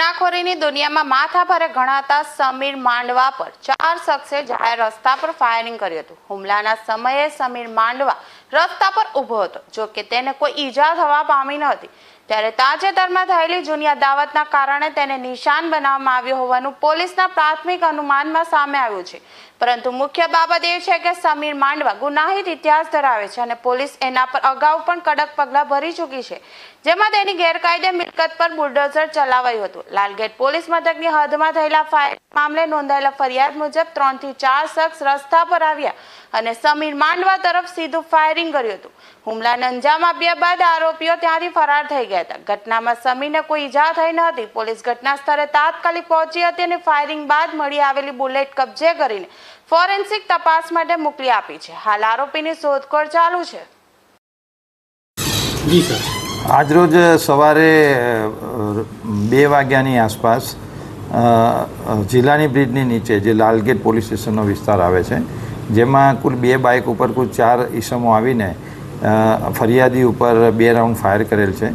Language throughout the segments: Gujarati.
ગુનાખોરીની દુનિયામાં માથાભારે ગણાતા સમીર માંડવા પર ચાર શખ્સે જાહેર રસ્તા પર ફાયરિંગ કર્યું હતું. હુમલાના સમયે સમીર માંડવા રસ્તા પર ઊભો હતો. જો કે તેને કોઈ ઈજા થવા પામી ન હતી. ત્યારે તાજેતરમાં થયેલી જૂની દાવતના કારણે તેને નિશાન બનાવવામાં આવ્યો હોવાનું પોલીસના પ્રાથમિક અનુમાનમાં સામે આવ્યું છે. પરંતુ મુખ્ય બાબત એ છે કે સમીર માંડવા ગુનાહિત ઇતિહાસ ધરાવે છે અને પોલીસ એના પર અગાઉ પણ કડક પગલાં ભરી ચૂકી છે. જેમાં તેની ગેરકાયદે મિલકત પર બુલડોઝર ચલાવાયું હતું. લાલગેટ પોલીસ મથકની હદમાં થયેલા ફાયર મામલે નોંધાયેલા ફરિયાદ મુજબ ત્રણથી ચાર શખ્સ રસ્તા પર આવ્યા અને સમીર માંડવા તરફ સીધું ફાયરિંગ કર્યું હતું. હુમલાને અંજામ આપ્યા બાદ આરોપીઓ ત્યાંથી ફરાર થઈ ગયા હતા. ઘટનામાં સમીને કોઈ ઈજા થઈ ન હતી. પોલીસ ઘટના સ્થળે તાત્કાલિક પહોંચી હતી અને ફાયરિંગ બાદ મળી આવેલી બુલેટ કબજે કરીને ફોરેન્સિક તપાસ માટે મોકલી આપી છે. હાલ આરોપીની શોધખોળ ચાલુ છે. જી સર. આજરોજ સવારે બે વાગ્યાની આસપાસ જિલ્લાની બ્રિજની નીચે જે લાલગેટ પોલીસ સ્ટેશનનો વિસ્તાર આવે છે જેમાં કુલ બે બાઇક ઉપર કુલ ચાર ઈસમો આવીને ફરિયાદી ઉપર બે રાઉન્ડ ફાયર કરેલ છે,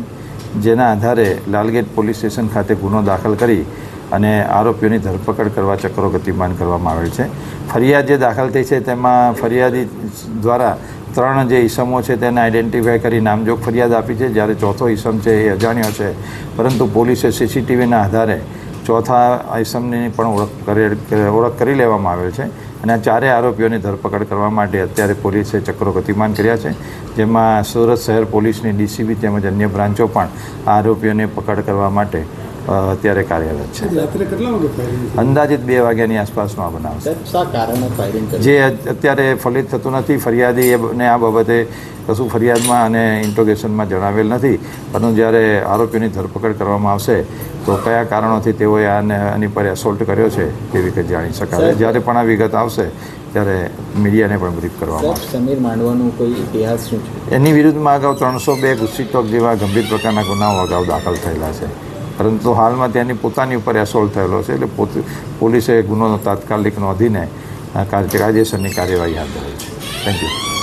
જેના આધારે લાલગેટ પોલીસ સ્ટેશન ખાતે ગુનો દાખલ કરી અને આરોપીઓની ધરપકડ કરવા ચક્રો ગતિમાન કરવામાં આવેલ છે. ફરિયાદ જે દાખલ થઈ છે, તેમાં ફરિયાદી દ્વારા ત્રણ જે ઈસમો છે, તેને આઈડેન્ટિફાઈ કરી નામજોગ ફરિયાદ આપી છે. જ્યારે ચોથો ઈસમ છે, એ અજાણ્યો છે. પરંતુ પોલીસે સીસીટીવીના આધારે ચોથા આઈસમની પણ ઓળખ કરી ઓળખ કરી લેવામાં આવેલ છે. અને આ ચારે આરોપીઓની ધરપકડ કરવા માટે અત્યારે પોલીસે ચક્રો ગતિમાન કર્યા છે. જેમાં સુરત શહેર પોલીસની ડીસીબી તેમજ અન્ય બ્રાન્ચો પણ આ આરોપીઓને પકડ કરવા માટે અત્યારે કાર્યરત છે. અંદાજિત બે વાગ્યાની આસપાસનો આ બનાવ જે અત્યારે ફલિત થતું નથી ફરિયાદી એ- ને આ બાબતે કશું ફરિયાદમાં અને ઇન્ટ્રોગેશનમાં જણાવેલ નથી. પરંતુ જ્યારે આરોપીની ધરપકડ કરવામાં આવશે તો કયા કારણોથી તેઓએ આને આની પર એસોલ્ટ કર્યો છે તે વિગત જાણી શકાશે. જ્યારે પણ આ વિગત આવશે ત્યારે મીડિયાને પણ બ્રીફ કરવામાં સમીર માંડવાનું કોઈ ઇતિહાસ શું છે? એની વિરુદ્ધમાં અગાઉ ત્રણસો બે ગુસ્સીટોક જેવા ગંભીર પ્રકારના ગુનાઓ અગાઉ દાખલ થયેલા છે. પરંતુ હાલમાં તેની પોતાની ઉપર એસોલ્ટ થયેલો છે એટલે પોતે પોલીસે ગુનો તાત્કાલિક નોંધીને કાયદેસરની કાર્યવાહી હાથ ધરી છે. Thank you